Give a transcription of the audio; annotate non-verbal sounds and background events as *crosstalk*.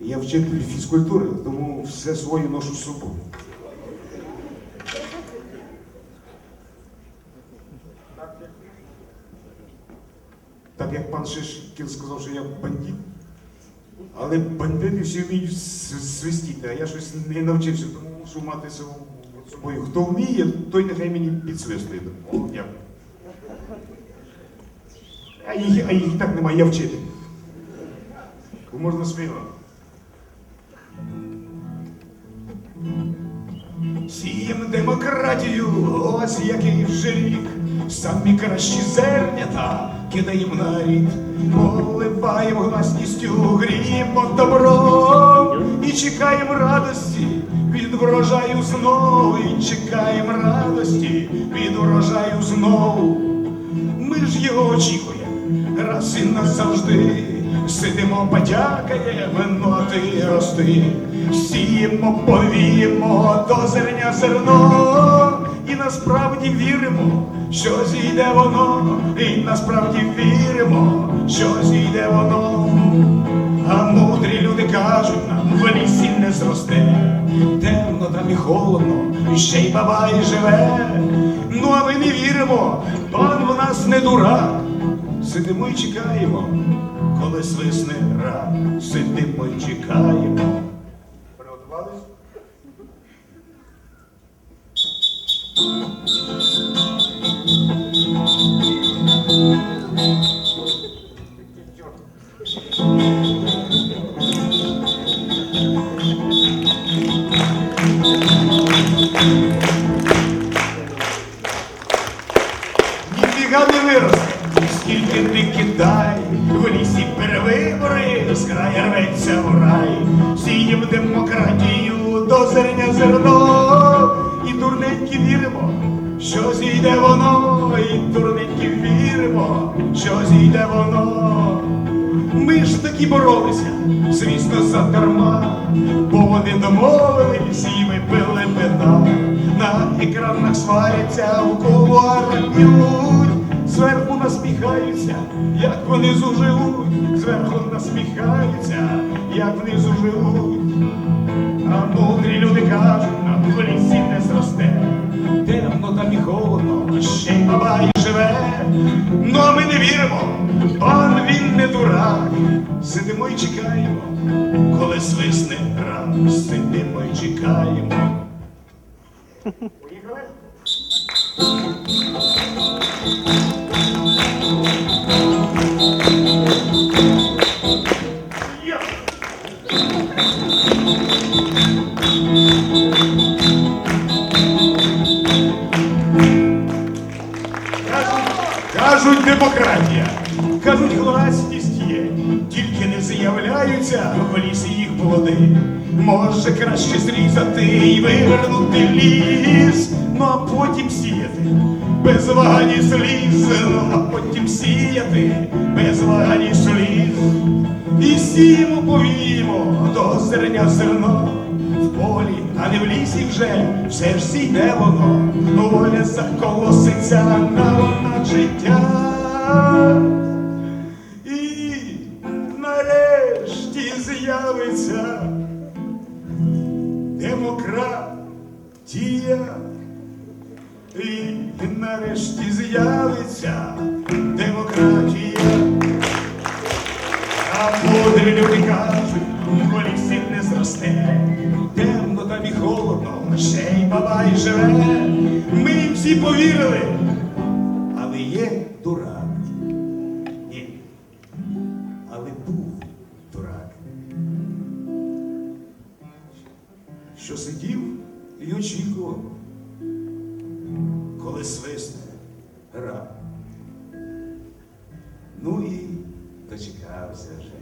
Я вчитель фізкультури, тому все своє ношу з собою. Так як пан Шишкін сказав, що я бандит, але бандити всі вміють свистіти, а я щось не навчився, тому мушу мати собою. Хто вміє, той нехай мені підсвистує. Дякую. А їх, а їх так немає, я вчитель. Можна сміло. Сієм демократію, ось який вже рік. Самі кращі зернята кидаєм на рід, поливаємо гласністю, гріємо добро і чекаємо радості від врожаю знову, і чекаємо радості від врожаю знову. Ми ж його очікуємо раз і назавжди. Сидимо, потякаємо, ноти рости, сіємо, повіємо до зерня зерно, і насправді віримо, що зійде воно, і насправді віримо, що зійде воно. А мудрі люди кажуть нам, в лісі не зросте, темно там і холодно, і ще й бабай живе. Ну а ми не віримо, пан в нас не дурак. Сидимо і чекаємо, коли свисне рак. Сидимо і чекаємо. Приготувались? Ніфіга не виросте, скільки ти кидай, в лісі з краю рветься в рай, сієм демократію до зерня зерно, і дурненькі віримо, що зійде воно, і дурненькі віримо, що зійде воно. Ми ж таки боролися, звісно, задарма, бо вони домовились і ми пили вина. На екранах сваряться, у кулуарах б'ють, зверху насміхаються, як вони зуживуть, зверху насміхаються, як вони зуживуть. А мудрі люди кажуть, нам в лісі не зросте, темно там і холодно, ще й бабай живе. Ну а ми не віримо, пан він не дурак. Сидимо і чекаємо, коли свисне рак, сидимо і чекаємо. Поїхали? *laughs* Я. Кажуть, кажуть демократія, кажуть, гласність є, тільки не з'являються. В лісі їх плоди. Може краще зрізати і вивернути ліс, ну а потім сіяти. Без вагань і сліз, ну а потім сіяти. Без вагань і сліз. І сіємо, повіємо до зерня зерно. В полі, а не в лісі вже, все ж зійде воно, воля заколоситься на вона життя. Демократія. І нарешті з'явиться демократія. А мудрі люди кажуть, в лісі не зросте, темно там і холодно, ще й бабай живе. Ми їм всі повірили, але є дурак. І очікував, коли свисне гра. Ну і дочекався вже.